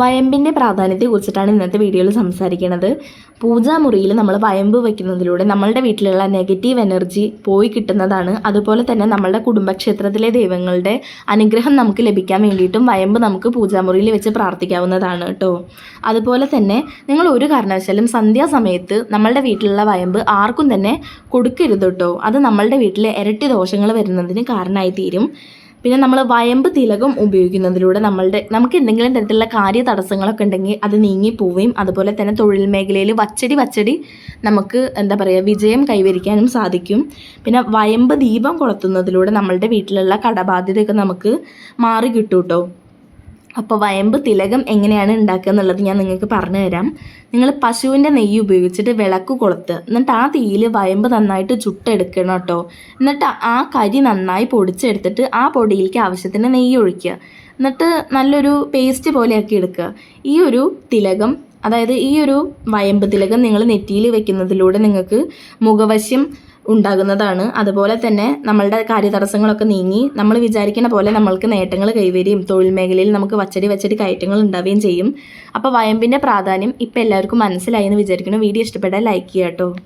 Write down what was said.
വയമ്പിന്റെ പ്രാധാന്യത്തെക്കുറിച്ചിട്ടാണ് ഇന്നത്തെ വീഡിയോയിൽ സംസാരിക്കുന്നത് പൂജാമുറിയിൽ നമ്മൾ വയമ്പ് വയ്ക്കുന്നതിലൂടെ നമ്മളുടെ വീട്ടിലുള്ള നെഗറ്റീവ് എനർജി പോയി കിട്ടുന്നതാണ്. അതുപോലെ തന്നെ നമ്മളുടെ കുടുംബക്ഷേത്രത്തിലെ ദൈവങ്ങളുടെ അനുഗ്രഹം നമുക്ക് ലഭിക്കാൻ വേണ്ടിയിട്ടും വയമ്പ് നമുക്ക് പൂജാമുറിയിൽ വെച്ച് പ്രാർത്ഥിക്കാവുന്നതാണ് കേട്ടോ. അതുപോലെ തന്നെ നിങ്ങൾ ഒരു കാരണവശാലും സന്ധ്യാസമയത്ത് നമ്മളുടെ വീട്ടിലുള്ള വയമ്പ് ആർക്കും തന്നെ കൊടുക്കരുത് കേട്ടോ. അത് നമ്മളുടെ വീട്ടിലെ ഇരട്ടി ദോഷങ്ങൾ വരുന്നതിന് കാരണമായി തീരും പിന്നെ നമ്മൾ വയമ്പ് തിലകം ഉപയോഗിക്കുന്നതിലൂടെ നമ്മളുടെ നമുക്ക് എന്തെങ്കിലും തരത്തിലുള്ള കാര്യ തടസ്സങ്ങളൊക്കെ ഉണ്ടെങ്കിൽ അത് നീങ്ങി പോവുകയും അതുപോലെ തന്നെ തൊഴിൽ മേഖലയിൽ വച്ചടി വച്ചടി നമുക്ക് എന്താ പറയുക വിജയം കൈവരിക്കാനും സാധിക്കും. പിന്നെ വയമ്പ് ദീപം കൊളുത്തുന്നതിലൂടെ നമ്മളുടെ വീട്ടിലുള്ള കടബാധ്യതയൊക്കെ നമുക്ക് മാറി കിട്ടും കേട്ടോ അപ്പോൾ വയമ്പ് തിലകം എങ്ങനെയാണ് ഉണ്ടാക്കുക എന്നുള്ളത് ഞാൻ നിങ്ങൾക്ക് പറഞ്ഞു തരാം. നിങ്ങൾ പശുവിന്റെ നെയ്യ് ഉപയോഗിച്ചിട്ട് വിളക്ക് കൊളുത്ത്. എന്നിട്ട് ആ തീയിൽ വയമ്പ് നന്നായിട്ട് ചുട്ടെടുക്കണം കേട്ടോ. എന്നിട്ട് ആ കരി നന്നായി പൊടിച്ചെടുത്തിട്ട് ആ പൊടിയിലേക്ക് ആവശ്യത്തിന് നെയ്യ് ഒഴിക്കുക. എന്നിട്ട് നല്ലൊരു പേസ്റ്റ് പോലെയാക്കി എടുക്കുക. ഈ ഒരു തിലകം അതായത് ഈ ഒരു വയമ്പ് തിലകം നിങ്ങൾ നെറ്റിയിൽ വെക്കുന്നതിലൂടെ നിങ്ങൾക്ക് മുഖവശ്യം ഉണ്ടാകുന്നതാണ്. അതുപോലെ തന്നെ നമ്മളുടെ കാര്യതടസ്സങ്ങളൊക്കെ നീങ്ങി നമ്മൾ വിചാരിക്കുന്ന പോലെ നമ്മൾക്ക് നേട്ടങ്ങൾ കൈവരികയും തൊഴിൽ മേഖലയിൽ നമുക്ക് വച്ചടി വച്ചടി കയറ്റങ്ങൾ ഉണ്ടാവുകയും ചെയ്യും. അപ്പോൾ വയമ്പിന്റെ പ്രാധാന്യം ഇപ്പോൾ എല്ലാവർക്കും മനസ്സിലായി എന്ന് വിചാരിക്കുന്നു. വീഡിയോ ഇഷ്ടപ്പെട്ടാൽ ലൈക്ക് ചെയ്യാം കേട്ടോ.